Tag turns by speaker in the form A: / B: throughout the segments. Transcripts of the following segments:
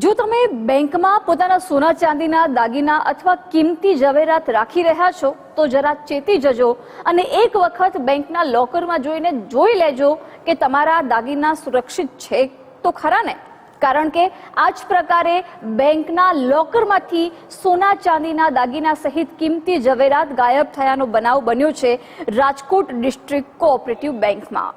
A: જો તમે બેંકમાં પોતાના સોના ચાંદીના, દાગીના અથવા કિંમતી ઝવેરાત રાખી રહ્યા છો, તો જરા ચેતી જજો અને એક વખત બેંકના લોકરમાં જોઈને જોઈ લેજો કે તમારા દાગીના સુરક્ષિત છે તો ખરા ને? કારણ કે આ જ પ્રકારે બેંકના લોકરમાંથી સોના ચાંદીના, દાગીના સહિત કિંમતી ઝવેરાત ગાયબ થયાનો બનાવ બન્યો છે રાજકોટ ડિસ્ટ્રિક્ટ કોઓપરેટિવ બેંકમાં.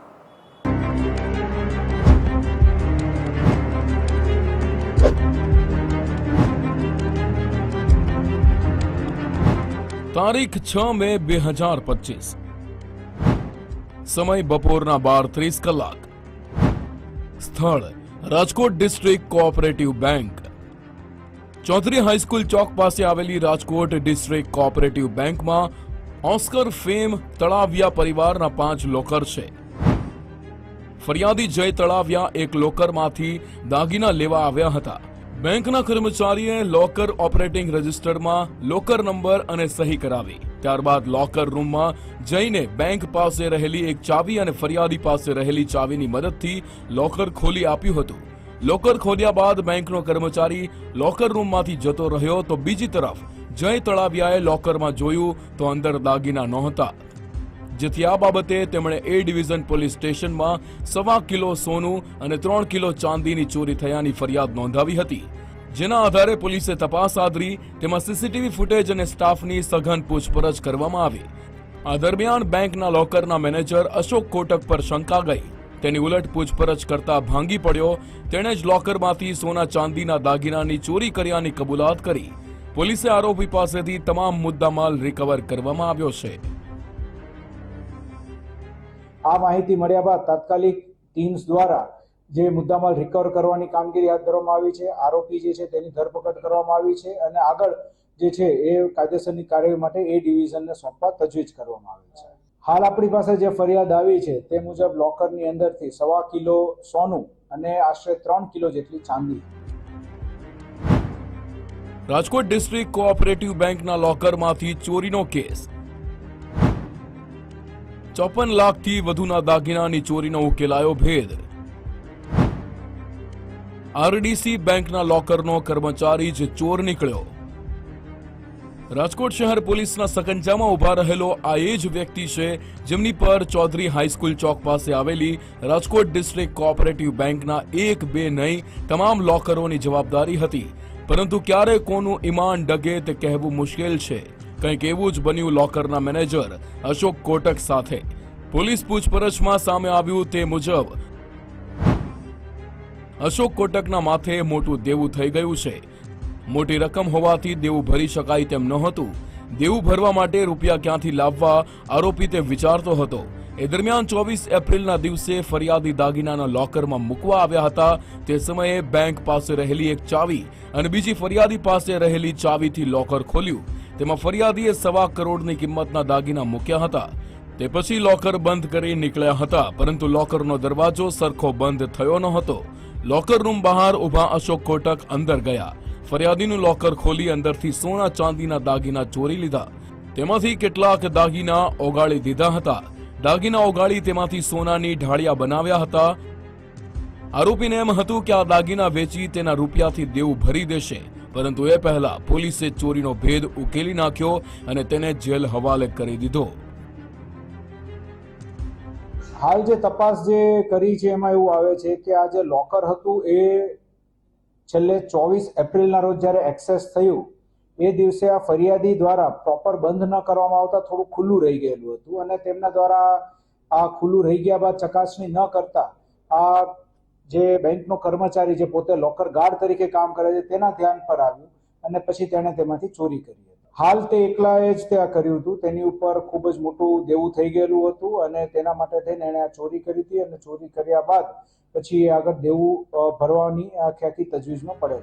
B: તારીખ છ મે બે હજાર પચીસ. સમય બપોરના બાર ત્રીસ કલાક. સ્થળ Rajkot district cooperative bank. Chaudhary high school ચોક પાસે આવેલી રાજકોટ ડિસ્ટ્રિક્ટ કોઓપરેટિવ બેંકમાં ઓસ્કર ફેમ તળાવિયા પરિવારના પાંચ લોકર છે. ફરિયાદી જય તળાવિયા એક લોકરમાંથી દાગીના લેવા આવ્યા હતા. બેંકના કર્મચારીએ લોકર ઓપરેટિંગ રજિસ્ટરમાં લોકર નંબર અને સહી કરાવી. ત્યારબાદ લોકર રૂમમાં જઈને બેંક પાસે રહેલી એક ચાવી અને ફરિયાદી પાસે રહેલી ચાવીની મદદથી લોકર ખોલી આપ્યું હતું. લોકર ખોલ્યા બાદ બેંકનો કર્મચારી લોકર રૂમમાંથી જતો રહ્યો તો બીજી તરફ જય તળાવિયાએ લોકરમાં જોયું તો અંદર દાગીના નહોતા. જેથી આ બાબતે તેમણે એ ડિવિઝન પોલીસ સ્ટેશનમાં સવા કિલો સોનું અને ત્રણ કિલો ચાંદીની ચોરી થયાની ફરિયાદ નોંધાવી હતી. જેના આધારે પોલીસે તપાસ આદરી, તેમાં સીસીટીવી ફૂટેજ અને સ્ટાફની સઘન પૂછપરછ કરવામાં આવી. આ દરમિયાન બેંકના લોકરના મેનેજર અશોક કોટક પર શંકા ગઈ. તેની ઉલટ પૂછપરછ કરતા ભાંગી પડ્યો. તેણે જ લોકરમાંથી સોના ચાંદીના દાગીનાની ચોરી કર્યાની કબૂલાત કરી. પોલીસે આરોપી પાસેથી તમામ મુદ્દામાલ રિકવર કરવામાં આવ્યો છે.
C: આ માહિતી મળ્યા બાદ તાત્કાલિક ટીમ્સ દ્વારા જે મુદ્દામાલ રિકવર કરવાની કામગીરી હાથ ધરવામાં આવી છે, આરોપી જે છે તેની ધરપકડ કરવામાં આવી છે અને આગળ જે છે એ કાયદેસરની કાર્યવાહી માટે એ ડિવિઝનને સોંપવા તજવીજ કરવામાં આવી છે. હાલ આપણી પાસે જે ફરિયાદ આવી છે તે મુજબ લોકરની અંદરથી સવા કિલો સોનું અને આશરે ત્રણ કિલો જેટલી ચાંદી.
B: રાજકોટ ડિસ્ટ્રિક્ટ કોઓપરેટિવ બેંકના લોકરમાંથી ચોરીનો કેસ. ચોપન લાખથી વધુના દાગીનાની ચોરીનો ઉકેલાયો ભેદ. આરડીસી બેંકના લોકરનો કર્મચારી જ ચોર નીકળ્યો. રાજકોટ શહેર પોલીસના સકંજામાં ઊભા રહેલો આ એ જ વ્યક્તિ છે જેમની પર ચૌધરી હાઈસ્કૂલ ચોક પાસે આવેલી રાજકોટ ડિસ્ટ્રિક્ટ કોઓપરેટિવ બેંકના એક બે નહીં તમામ લોકરોની જવાબદારી હતી. પરંતુ ક્યારે કોનું ઈમાન ડગે તે કહેવું મુશ્કેલ છે. કંઈક એવું જ બન્યું લોકરના મેનેજર અશોક કોટક સાથે. પોલીસ પૂછપરછમાં સામે આવ્યું તે મુજબ, અશોક કોટકના માથે મોટું દેવું થઈ ગયું છે. મોટી રકમ હોવાથી દેવું ભરી શકાય તેમ નહોતું દેવું ભરવા માટે રૂપિયા ક્યાંથી લાવવા, આરોપી તે વિચારતો હતો. એ દરમિયાન ચોવીસ એપ્રિલના દિવસે ફરિયાદી દાગીનાના લોકરમાં મૂકવા આવ્યા હતા. તે સમયે બેંક પાસે રહેલી એક ચાવી અને બીજી ફરિયાદી પાસે રહેલી ચાવીથી લોકર ખોલ્યું. તેમાં ફરિયાદીએ સવા કરોડની કિંમતના દાગીના મૂક્યા હતા. તે પછી લોકર બંધ કરી નીકળ્યા હતા, પરંતુ લોકરનો દરવાજો સરખો બંધ થયો ન હતો. લોકર રૂમ બહાર ઊભા અશોક કોટક અંદર ગયા. ફરિયાદીનું લોકર ખોલી અંદરથી સોના ચાંદીના દાગીના ચોરી લીધા. તેમાંથી કેટલાક દાગીના ઓગાળી દીધા હતા. દાગીના ઓગાળી તેમાંથી સોનાની ઢાળિયા બનાવ્યા હતા. આરોપીને એમ હતું કે આ દાગીના વેચી તેના રૂપિયાથી દેવું ભરી દેશે. પરંતુ એ પહેલા પોલીસે ચોરીનો ભેદ ઉકેલી નાખ્યો અને તેને જેલ હવાલે કરી દીધો.
C: હાલ જે તપાસ જે કરી છે એમાં એવું આવે છે કે આ જે લોકર હતું એ છેલ્લે ચોવીસ એપ્રિલના રોજ જ્યારે એક્સેસ થયું, એ દિવસે આ ફરિયાદી દ્વારા પ્રોપર બંધ ન કરવામાં આવતા થોડું ખુલ્લું રહી ગયેલું હતું અને તેમના દ્વારા આ ખુલ્લું રહી ગયા બાદ ચકાસણી ન કરતા આ જે બેંકનો કર્મચારી જે પોતે લોકર ગાર્ડ તરીકે કામ કરે છે, તેના ધ્યાન પર આવ્યું અને પછી તેણે તેમાંથી ચોરી કરી હતી. હાલ તે એકલાએ જ તે આ કર્યું હતું. તેની ઉપર ખૂબ જ મોટું દેવું થઈ ગયેલું હતું અને તેના માટે થઈને એણે આ ચોરી કરી હતી અને ચોરી કર્યા બાદ પછી એ આગળ દેવું ભરવાની આખી આખી તજવીજમાં પડે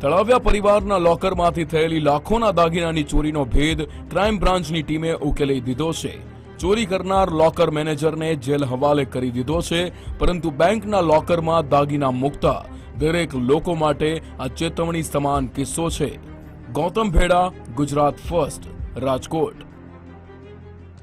B: તળાવ્યા પરિવારના લોકરમાંથી થયેલી લાખોના દાગીનાની ચોરીનો ભેદ ક્રાઇમ બ્રાન્ચની ટીમે ઉકેલી દીધો છે. ચોરી કરનાર લોકર મેનેજરને જેલ હવાલે કરી દીધો છે, પરંતુ બેંકના લોકરમાં દાગીના મુકતા દરેક લોકો માટે આ ચેતવણી સમાન કિસ્સો છે. ગૌતમ ભેડા, ગુજરાત ફર્સ્ટ, રાજકોટ.